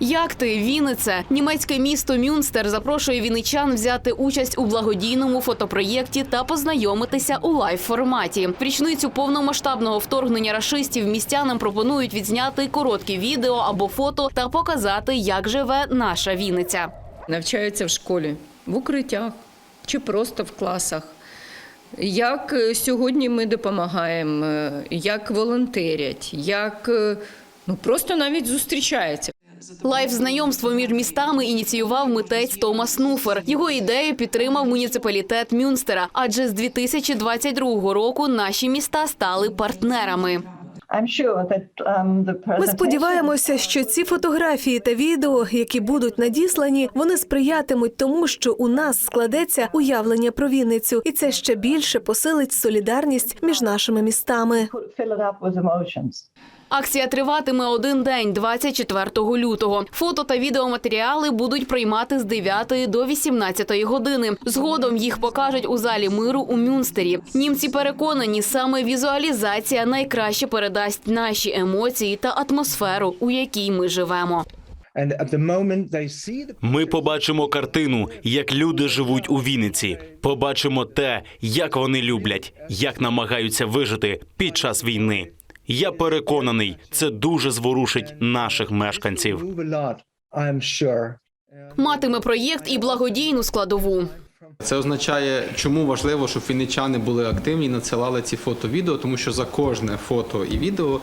Як ти, Віннице? Німецьке місто Мюнстер запрошує вінничан взяти участь у благодійному фотопроєкті та познайомитися у лайв форматі. В річницю повномасштабного вторгнення рашистів містянам пропонують відзняти короткі відео або фото та показати, як живе наша Вінниця. навчаються в школі, в укриттях чи просто в класах. Як е, сьогодні ми допомагаємо, е, як волонтерять, як е, ну, просто навіть зустрічаються. Лайв знайомство між містами ініціював митець Томас Нуфер. Його ідею підтримав муніципалітет Мюнстера, адже з 2022 року наші міста стали партнерами. Um, Ми сподіваємося, що ці фотографії та відео, які будуть надіслані, вони сприятимуть тому, що у нас складеться уявлення про Вінницю, і це ще більше посилить солідарність між нашими містами. Акція триватиме один день, 24 лютого. Фото та відеоматеріали будуть приймати з 9 до 18 години. Згодом їх покажуть у залі миру у Мюнстері. Німці переконані, саме візуалізація найкраще передасть наші емоції та атмосферу, у якій ми живемо. Ми побачимо картину, як люди живуть у Вінниці. Побачимо те, як вони люблять, як намагаються вижити під час війни. Я переконаний, це дуже зворушить наших мешканців. Матиме проєкт і благодійну складову. Це означає, чому важливо, щоб вінничани були активні і надсилали ці фото-відео, тому що за кожне фото і відео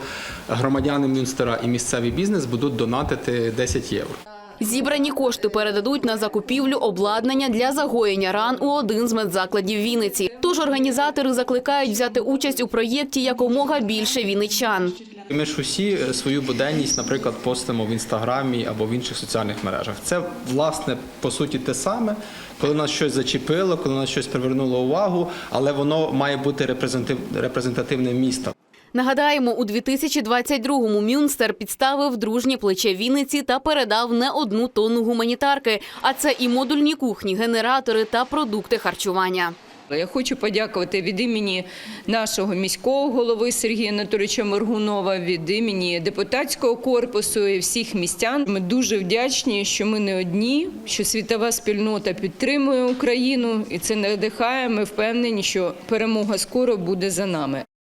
громадяни Мюнстера і місцевий бізнес будуть донатити 10 євро. Зібрані кошти передадуть на закупівлю обладнання для загоєння ран у один з медзакладів Вінниці. Тож організатори закликають взяти участь у проєкті якомога більше вінничан. Ми ж усі е, свою буденність, наприклад, постимо в інстаграмі або в інших соціальних мережах. Це власне по суті те саме, коли нас щось зачепило, коли нас щось привернуло увагу, але воно має бути репрезентатив- репрезентативним містом. Нагадаємо, у 2022-му Мюнстер підставив дружнє плече Вінниці та передав не одну тонну гуманітарки. А це і модульні кухні, генератори та продукти харчування. Я хочу подякувати від імені нашого міського голови Сергія Анатолійовича Моргунова, від імені депутатського корпусу і всіх містян. Ми дуже вдячні, що ми не одні, що світова спільнота підтримує Україну, і це надихає. Ми впевнені, що перемога скоро буде за нами.